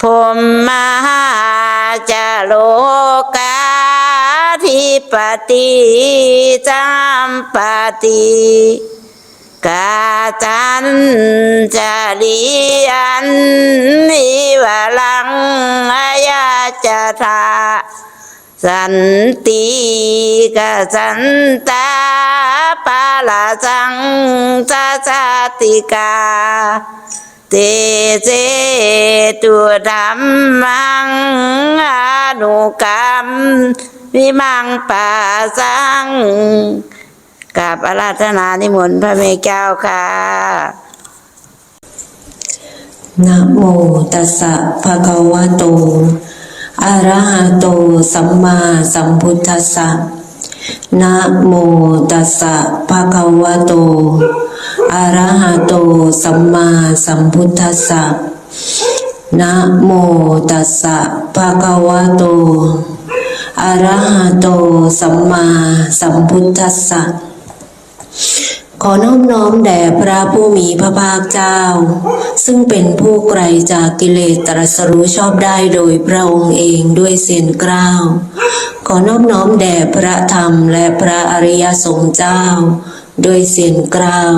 พรหมาจะโลกาธิปติจัมปติกาจันจาริยันนิวลังอายาจทาสันติกสันตาปาลาจังจาจาติกา เตเจตุธรรมังอนุกรรมวิมังปาสังกับอาราธนานิมนต์พระเมเจ้าค่ะนะโมตัสสะภะคะวะโตอะระหะโตสัมมาสัมพุทธัสสะนะโมตัสสะภะคะวะโต อะระหะโตสัมมาสัมพุทธัสสะนะโมตัสสะภะคะวะโตอะระหะโตสัมมาสัมพุทธัสสะขอน้อมน้อมแด่พระผู้มีพระภาคเจ้า ซึ่งเป็นผู้ไกลจากกิเลสตรัสรู้ชอบได้โดยพระองค์เองด้วยเสียงกล้าว ขอน้อมน้อมแด่พระธรรมและพระอริยสงฆ์เจ้า ด้วยเสียงกล้าว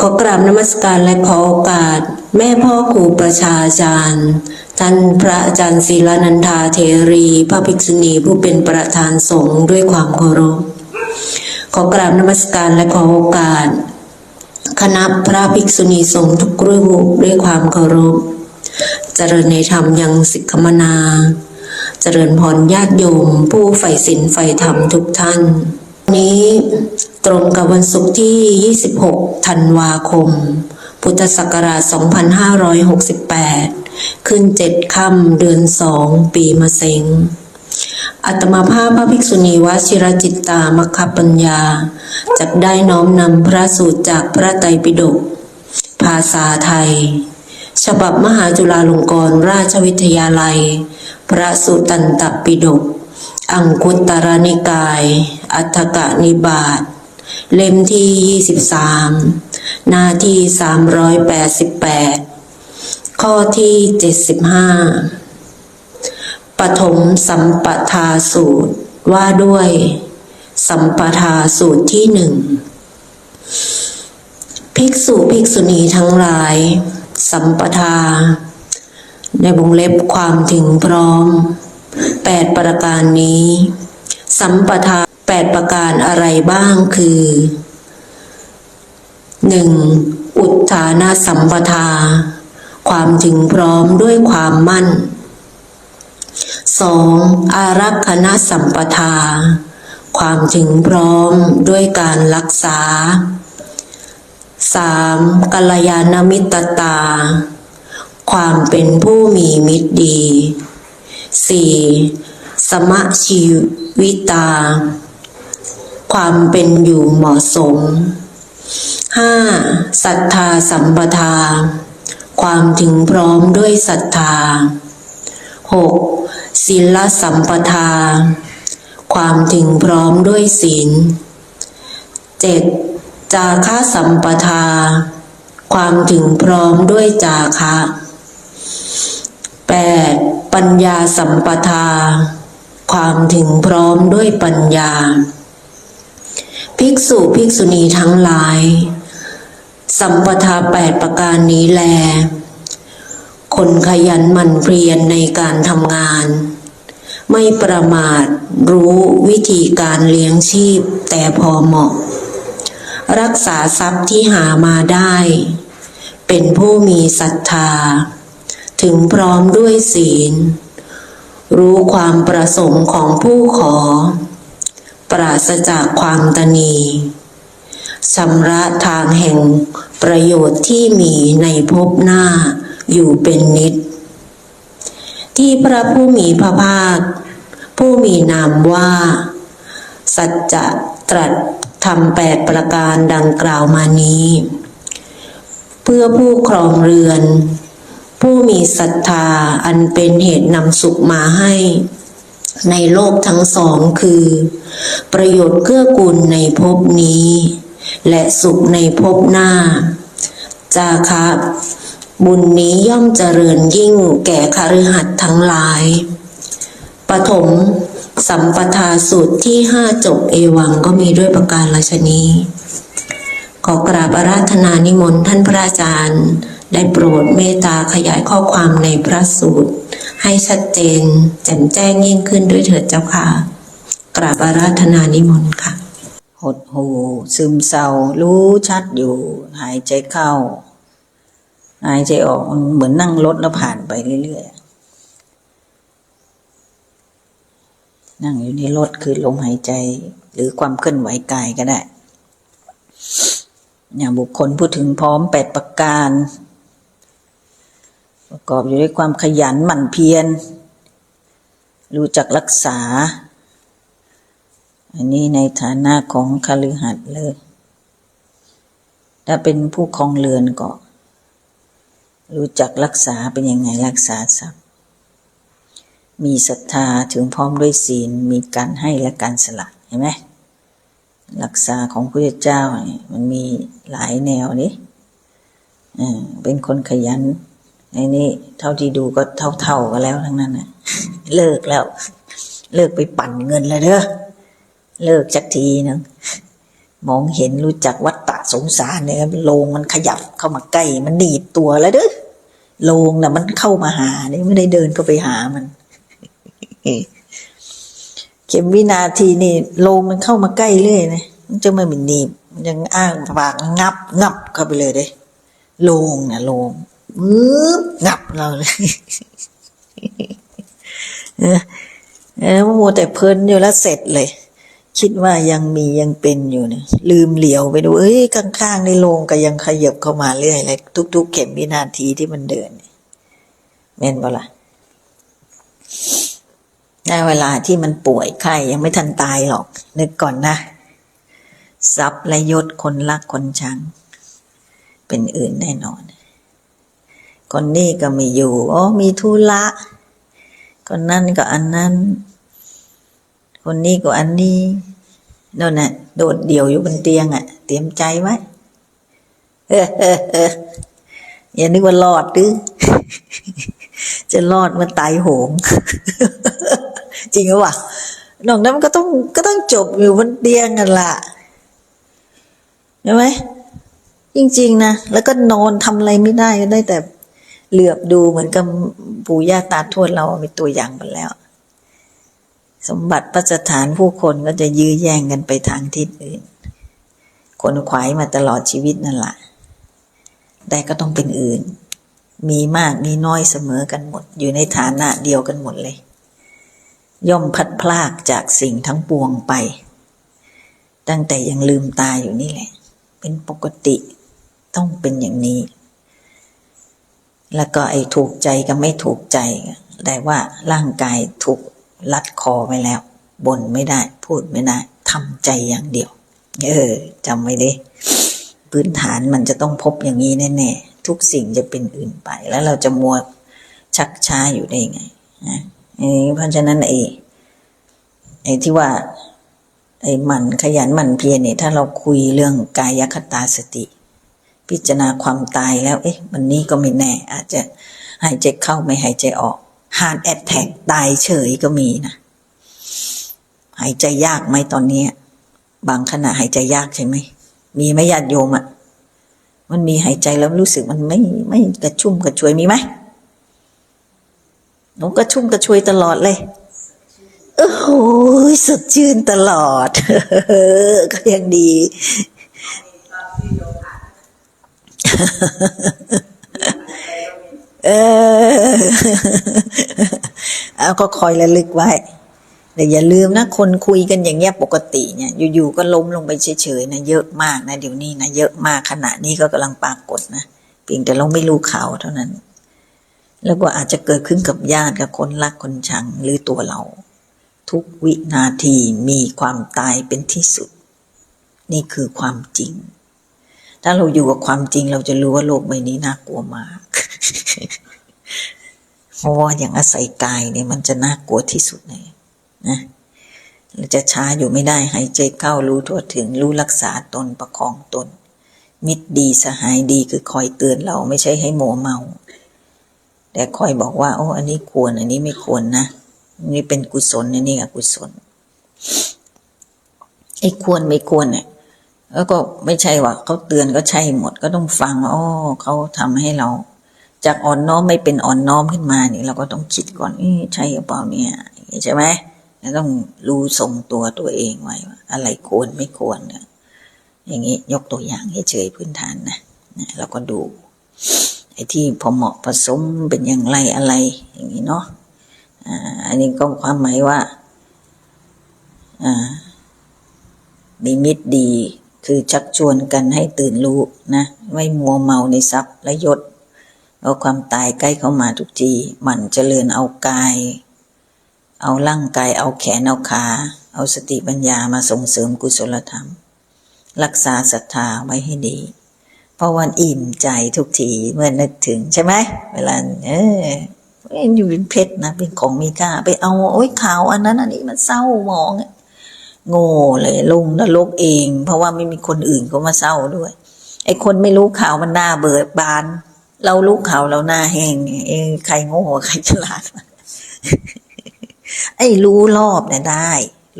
ขอกราบนมัสการและขอโอกาส แม่พ่อครูประชาจารย์ ท่านพระอาจารย์ศิลานันทาเทรี พระภิกษุณีผู้เป็นประธานสงฆ์ด้วยความเคารพ ขอกราบนมัสการและขอโอกาส คณะพระภิกษุณีสงฆ์ทุกรูปด้วยความเคารพ เจริญในธรรมยังสิกขมนา เจริญพรญาติโยม ผู้ใฝ่ศีลใฝ่ธรรมทุกท่านวันนี้ ตรงกับวันศุกร์ที่ 26 ธันวาคม พุทธศักราช 2568 ขึ้นเจ็ดค่ำเดือนสองปีมะเซ็งอัตมาภาพพระภิกษุณีวชิรจิตตามัคคปัญญาจักได้น้อมนำพระสูตรจากพระไตรปิฎกภาษาไทย ฉบับมหาจุฬาลงกรณราชวิทยาลัย พระสุตันตปิฎกอังคุตรนิกาย อัฏฐกนิบาต เล่มที่ 23 หน้าที่ 388 ข้อที่ 75ปฐมสัมปทาสูตรว่าด้วย สัมปทาสูตรที่หนึ่งภิกษุภิกษุณีทั้งหลาย สัมปทา ในวงเล็บความถึงพร้อมแปดประการนี้ สัมปทา แปดประการอะไรบ้างคือหนึ่งอุทธานาสัมปทา ความถึงพร้อมด้วยความมั่นสองอารักขณสัมปทา ความถึงพร้อมด้วยการรักษาสามกัลยาณมิตรตา ความเป็นผู้มีมิตรดีสี่สมชีวิตา ความเป็นอยู่เหมาะสมห้าศรัทธาสัมปทา ความถึงพร้อมด้วยศรัทธาหกศีลสัมปทา ความถึงพร้อมด้วยศีลเจ็ดจาคะสัมปทา ความถึงพร้อมด้วยจาคะแปดปัญญาสัมปทา ความถึงพร้อมด้วยปัญญา ภิกษุภิกษุณีทั้งหลาย สัมปทาแปดประการนี้แล คนขยันหมั่นเพียรในการทำงาน ไม่ประมาทรู้วิธีการเลี้ยงชีพแต่พอเหมาะ รักษาทรัพย์ที่หามาได้ เป็นผู้มีศรัทธา ถึงพร้อมด้วยศีล รู้ความประสงค์ของผู้ขอ ปราศจากความตนีชำระทางแห่งประโยชน์ที่มีในภพหน้าอยู่เป็นนิด ที่พระผู้มีพระภาค ผู้มีนามว่า สัจจะตรัสทำแปดประการดังกล่าวมานี้ เพื่อผู้ครองเรือน ผู้มีศรัทธาอันเป็นเหตุนำสุขมาให้ ในโลกทั้งสองคือ ประโยชน์เกื้อกูลในภพนี้ และสุขในภพหน้า จาคะบุญนี้ย่อมเจริญยิ่งแก่คฤหัสถ์ทั้งหลายปฐมสัมปทาสูตรที่ห้าจบเอวังก็มีด้วยประการราชนีขอกราบอาราธนานิมนต์ท่านพระอาจารย์ ได้โปรดเมตตาขยายข้อความในพระสูตร ให้ชัดเจน แจ่มแจ้งยิ่งขึ้นด้วยเถิดเจ้าค่ะ กราบอาราธนานิมนต์ค่ะ หดหูซึมเศร้า รู้ชัดอยู่ หายใจเข้า หายใจออกเหมือนนั่งรถแล้วผ่านไปเรื่อยๆ นั่งอยู่ในรถคือลมหายใจ หรือความเคลื่อนไหวกายก็ได้เนี่ยบุคคลพูดถึงพร้อมแปดประการ ประกอบอยู่ด้วยความขยันหมั่นเพียร รู้จักรักษา อันนี้ในฐานะของคฤหัสถ์เลย ถ้าเป็นผู้ครองเรือนก็ รู้จักรักษาเป็นยังไงรักษาทรัพย์ มีศรัทธาถึงพร้อมด้วยศีล มีการให้และการสละเห็นไหมรักษาของพระเจ้าเนี่ยมันมีหลายแนวนี่อ่าเป็นคนขยัน ในนี้เท่าที่ดูก็เท่าๆกันแล้วทั้งนั้นนะเลิกแล้ว เลิกไปปั่นเงินแล้วเด้อเลิกสักทีนึงมองเห็นรู้จักวัฏฏะสงสารเนี่ยโลงมันขยับเข้ามาใกล้มันหนีบตัวแล้วเด้อโลงน่ะ มันเข้ามาหาเนี่ยไม่ได้เดินเข้าไปหามันเข็มวินาทีนี่โลงมันเข้ามาใกล้เรื่อยนะมันจะไม่มีหนีบยังอ้างปากงับงับเข้าไปเลยเด้โลงน่ะโลง มืบงับเราเลยเออเออมัวแต่เพลินอยู่แล้วเสร็จเลย คิดว่ายังมียังเป็นอยู่เนี่ยลืมเหลียวไปดูเอ้ยข้างๆในโรงก็ยังขยับเข้ามาเรื่อยเลยทุก ๆ เข็มวินาทีที่มันเดินเนี่ยแม่นบ่ล่ะในเวลาที่มันป่วยไข้ยังไม่ทันตายหรอก นึกก่อนนะทรัพย์และยศคนรักคนชัง เป็นอื่นแน่นอน คนนี้ก็ไม่อยู่อ๋อมีธุระคนนั้นก็อันนั้น คนนี้ก็อันนี้นั่นน่ะโดดเดี่ยวอยู่บนเตียงอะ เตรียมใจไว้เออเออเอออย่านึกว่ารอดดื้อจะรอดมันตายโหง จริงหรือเปล่านอกนั้นมันก็ต้องก็ต้องจบอยู่บนเตียงกันละใช่ไหมจริง ๆ นะ แล้วก็นอนทำอะไรไม่ได้ก็ได้แต่ เหลือบดูเหมือนกับปู่ย่าตาทวดเรามีตัวอย่างไปแล้ว สมบัติพัสถานผู้คนก็จะยื้อแย่งกันไปทางทิศอื่นคนขวายมาตลอดชีวิตนั่นแหละแต่ก็ต้องเป็นอื่น มีมากมีน้อยเสมอกันหมด อยู่ในฐานะเดียวกันหมดเลย ย่อมพัดพลากจากสิ่งทั้งปวงไป ตั้งแต่ยังลืมตาอยู่นี่แหละ เป็นปกติต้องเป็นอย่างนี้ แล้วก็ไอ้ถูกใจกับไม่ถูกใจ แต่ว่าร่างกายถูกลัดคอไปแล้วบ่นไม่ได้ พูดไม่ได้ทำใจอย่างเดียว เออจำไว้ดิพื้นฐานมันจะต้องพบอย่างนี้แน่ๆทุกสิ่งจะเป็นอื่นไป แล้วเราจะมัวชักช้าอยู่ได้ไงนะเพราะฉะนั้นไอ้ไอ้ที่ว่า ไอ้มันขยันหมั่นเพียรเนี่ยถ้าเราคุยเรื่องกายคตาสติ พิจารณาความตายแล้ว เอ๊ะวันนี้ก็ไม่แน่ อาจจะหายใจเข้าไม่หายใจออกฮาร์ดแอ t แทกตายเฉยก็มีนะ หายใจยากไหมตอนนี้ บางขณะหายใจยากใช่ไหม มีไหมญาติโยมอะ่ะ มันมีหายใจแล้วรู้สึกมันไม่ไม่กระชุ่มกระชวยมีไหมหนูกระชุ่มกระชวยตลอดเลย โอ้โหสดชื่นตลอด ก็ยังดี เออ เอาก็คอยระลึกไว้แต่อย่าลืมนะ คนคุยกันอย่างเงี้ยปกติเนี่ย อยู่ๆก็ล้มลงไปเฉยๆนะเยอะมากนะเดี๋ยวนี้นะเยอะมากขณะนี้ก็กำลังปรากฏนะเพียงแต่เราไม่รู้ข่าวเท่านั้น แล้วก็อาจจะเกิดขึ้นกับญาติกับคนรักคนชังหรือตัวเรา ทุกวินาทีมีความตายเป็นที่สุด นี่คือความจริง ถ้าเราอยู่กับความจริงเราจะรู้ว่าโลกใบนี้น่ากลัวมากเพราะว่าอย่างอาศัยกายเนี่ยมันจะน่ากลัวที่สุดเลยนะเราจะช้าอยู่ไม่ได้หายใจเข้ารู้ทั่วถึง รู้รักษาตนประคองตน มิตรดีสหายดีคือคอยเตือนเราไม่ใช่ให้มัวเมา แต่คอยบอกว่า โอ้อันนี้ควร อันนี้ไม่ควรนะนนี่เป็นกุศลอันนี้อกุศลไอ้ควรไม่ควรเนี่ย แล้วก็ไม่ใช่ว่าเขาเตือนก็ใช่หมดก็ต้องฟังว่าอ๋อเขาทำให้เรา จากอ่อนน้อมไม่เป็นอ่อนน้อมขึ้นมานี่เราก็ต้องคิดก่อนเอ๊ะใช่หรือเปล่าเนี่ยใช่ไหมแล้วต้องรู้ทรงตัวตัวเองไว้ว่าอะไรควรไม่ควรเนี่ยอย่างนี้ยกตัวอย่างให้เฉยพื้นฐานนะนะเราก็ดูไอ้ที่พอเหมาะผสมเป็นอย่างไรอะไรอย่างนี้เนาะอ่าอันนี้ก็ความหมายว่าอ่ามีมิตรดี คือชักชวนกันให้ตื่นรู้นะ ไม่มัวเมาในทรัพย์และยศเอาความตายใกล้เข้ามาทุกทีหมั่นเจริญเอากาย เอาร่างกายเอาแขนเอาขา เอาสติปัญญามาส่งเสริมกุศลธรรม รักษาศรัทธาไว้ให้ดี เพราะวันอิ่มใจทุกทีเมื่อนึกถึงใช่ไหมเวลาเอออยู่เป็นเพชรนะเป็นของมีค่าไปเอาโอ้ยขาวอันนั้นอันนี้มันเศร้าหมองอะ โง่เลยลงนรกเอง เพราะว่าไม่มีคนอื่นก็มาเศร้าด้วย ไอ้คนไม่รู้ข่าวมันหน้าเบิดบาน เรารู้ข่าวเราหน้าแห้งเอ้ยใครโง่ใครฉลาด ไอ้รู้รอบเนี่ยได้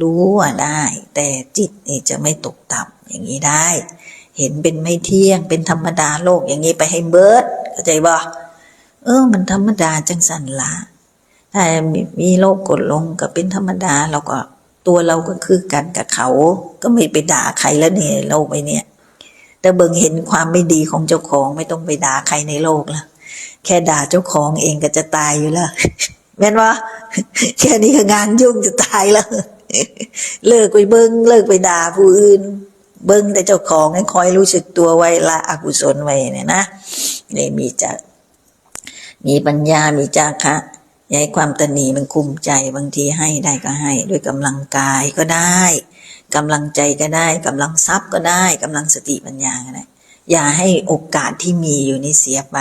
รู้อะได้ แต่จิตนี่จะไม่ตกต่ำอย่างนี้ได้ เห็นเป็นไม่เที่ยงเป็นธรรมดาโลกอย่างนี้ไปให้เบิดเข้าใจบ่เออ มันธรรมดาจังสันละถ้ามีมีโลกกดลงก็เป็นธรรมดาเราก็ ตัวเราก็คือกันกับเขา ก็ไม่ไปด่าใครแล้วเนี่ยโลกไปเนี่ยแต่เบิ่งเห็นความไม่ดีของเจ้าของไม่ต้องไปด่าใครในโลกละแค่ด่าเจ้าของเองก็จะตายอยู่แล้วแม่นวะแค่นี้ก็งานยุ่งจะตายแล้ว เลิกไปเบิ้งเลิกไปด่าผู้อื่น เบิ้งแต่เจ้าของให้คอยรู้สึกตัวไว้ละอกุศลไว้เนี่ยนะเนี่ยมีจักมีปัญญามีจาคะ ย่าให้ความตนีมันคุมใจบางทีให้ได้ก็ให้ ด้วยกำลังกายก็ได้กำลังใจก็ได้กำลังทรัพย์ก็ได้กำลังสติปัญญาก็ได้อย่าให้โอกาสที่มีอยู่นี่เสียไป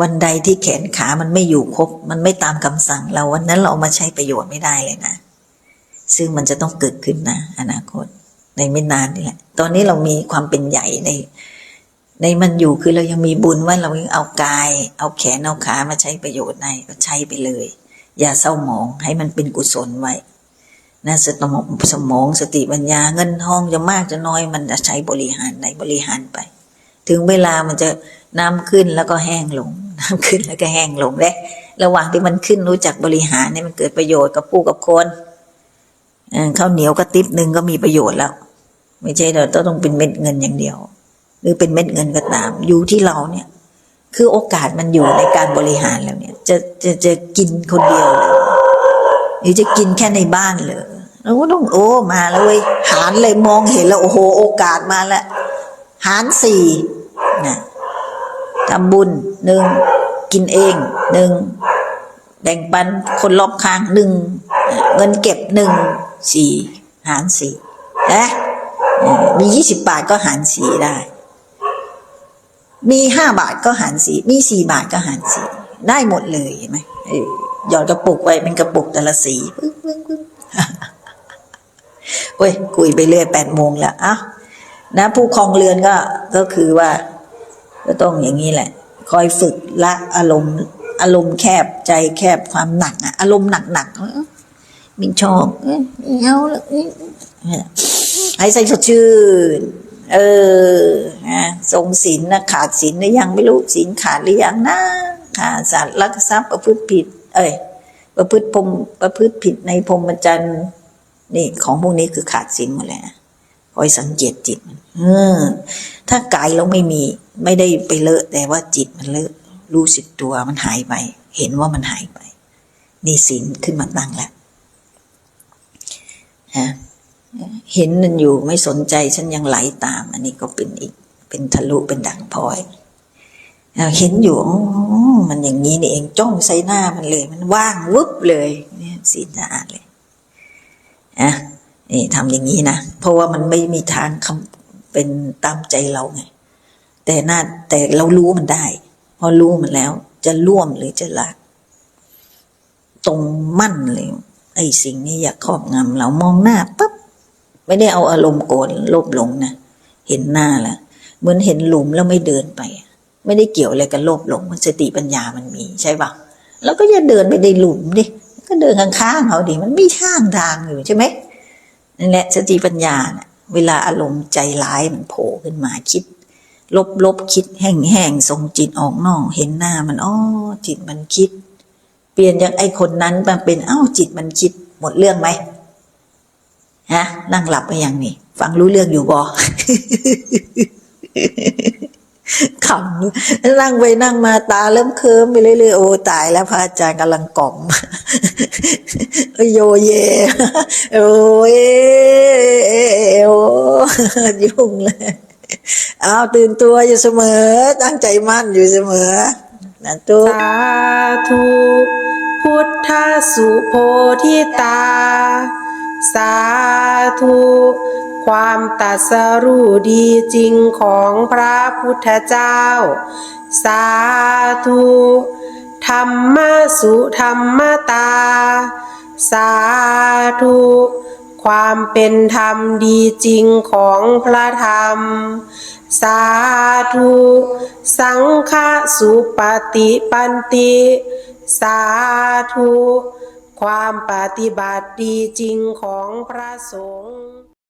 วันใดที่แขนขามันไม่อยู่ครบ มันไม่ตามคำสั่งเราวันนั้นเราเอามาใช้ประโยชน์ไม่ได้เลยนะ ซึ่งมันจะต้องเกิดขึ้นนะ อนาคต ในไม่นานนี่แหละ ตอนนี้เรามีความเป็นใหญ่ใน ในมันอยู่คือเรายังมีบุญว่าเรายังเอากาย เอาแขนเอาขามาใช้ประโยชน์ในก็ใช้ไปเลย อย่าเศร้าหมองให้มันเป็นกุศลไว้นะสมองสมองสติปัญญาเงินทองจะมากจะน้อยมันจะใช้บริหารในบริหารไป ถึงเวลามันจะน้ำขึ้นแล้วก็แห้งลง น้ำขึ้นแล้วก็แห้งลงและระหว่างที่มันขึ้นรู้จักบริหารเนี่ยมันเกิดประโยชน์กับผู้กับคนข้าวเหนียวกระติบหนึ่งก็มีประโยชน์แล้ว ไม่ใช่เราต้องเป็นเม็ดเงินอย่างเดียว หรือเป็นเม็ดเงินก็ตาม อยู่ที่เราเนี่ย คือโอกาสมันอยู่ในการบริหารแล้วเนี่ย จะจะจะกินคนเดียวเลยหรือจะกินแค่ในบ้านเลยเราก็ต้องโอ้มาแล้วเว้ยหารเลยมองเห็นแล้วโอ้โหโอกาสมาแล้วหารสี่นะทำบุญหนึ่งกินเองหนึ่งแบ่งปันคนรอบข้างหนึ่งเงินเก็บหนึ่งสี่หารสี่นะมียี่สิบบาทก็หารสี่ได้ มีห้าบาทก็หารสี่มีสี่บาทก็หารสี่ได้หมดเลยเห็นไหมเออหยอดกระปุกไว้เป็นกระปุกแต่ละสีปึ้งปึ้งปึ้งเว้ยคุยไปเรื่อยแปดโมงแล้วอะนะ ผู้ครองเรือนก็ก็คือว่า ก็ต้องอย่างนี้แหละ คอยฝึกละอารมณ์ อารมณ์แคบใจแคบความหนักอะอารมณ์หนักหนักๆเอ้อมินชอบเอ้ยเอาละเอ้ยให้ใจสดชื่น เออนะทรงศีลนะขาดศีลหรือยังไม่รู้ศีลขาดหรือยังนะขาดสัตว์ลักทรัพย์ประพฤติผิด เอ้ยประพฤติพรมประพฤติผิดในพรหมจรรย์นี่ของพวกนี้คือขาดศีลหมดแล้วคอยสังเกตจิตมันเออถ้ากายเราไม่มีไม่ได้ไปเลอะแต่ว่าจิตมันเลอะรู้สึกตัวมันหายไป เห็นว่ามันหายไป นี่ศีลขึ้นมาตั้งแล้วฮะ เห็นมันอยู่ไม่สนใจฉันยังไหลตาม อันนี้ก็เป็นอีกเป็นทะลุเป็นดังพลอยเห็นอยู่มันอย่างนี้นี่เองจ้องใส่หน้ามันเลย มันว่างวุบเลยเนี่ยศีสะอาดเลยอะนี่ทำอย่างนี้นะเพราะว่ามันไม่มีทางคำเป็นตามใจเราไงแต่หน่าแต่เรารู้มันได้ พอรู้มันแล้ว จะร่วมหรือจะละตรงมั่นเลย ไอ้สิ่งนี้อยากครอบงำเรามองหน้าปั๊บ ไม่ได้เอาอารมณ์โกรธโลภหลงนะเห็นหน้าแล้วเหมือนเห็นหลุมแล้วไม่เดินไป ไม่ได้เกี่ยวอะไรกับโลภหลงมันสติปัญญามันมีใช่ปะแล้วก็อย่าเดินไปในหลุมดิก็เดินข้างๆเขาดิมันไม่ข้างทางอยู่ใช่ไหมนั่นแหละสติปัญญาน่ะเวลาอารมณ์ใจร้ายมันโผล่ขึ้นมาคิด ลบลบคิดแห้งแห้งส่งจิตออกนอก เห็นหน้ามันอ้อจิตมันคิด เปลี่ยนจากไอ้คนนั้นมาเป็นเอ้าจิตมันคิดหมดเรื่องไหม ฮะนั่งหลับไปยังนี่ฟังรู้เรื่องอยู่บอขำนั่งไปนั่งมาตาเริ่มเคิมไปเรื่อยๆโอ้ตายแล้วพระอาจารย์กำลังกล่อมโยเยโอ้ยโอ้ยุ่งเลยเอาตื่นตัวอยู่เสมอ ตั้งใจมั่นอยู่เสมอนะตัวสาธุพุทธสุโพธิตา สาธุ ความตัสรู้ดีจริงของพระพุทธเจ้า สาธุ ธรรมสุธรรมตา สาธุ ความเป็นธรรมดีจริงของพระธรรม สาธุ สังฆสุปฏิปันติ สาธุ ความปฏิบัติดีจริงของพระสงฆ์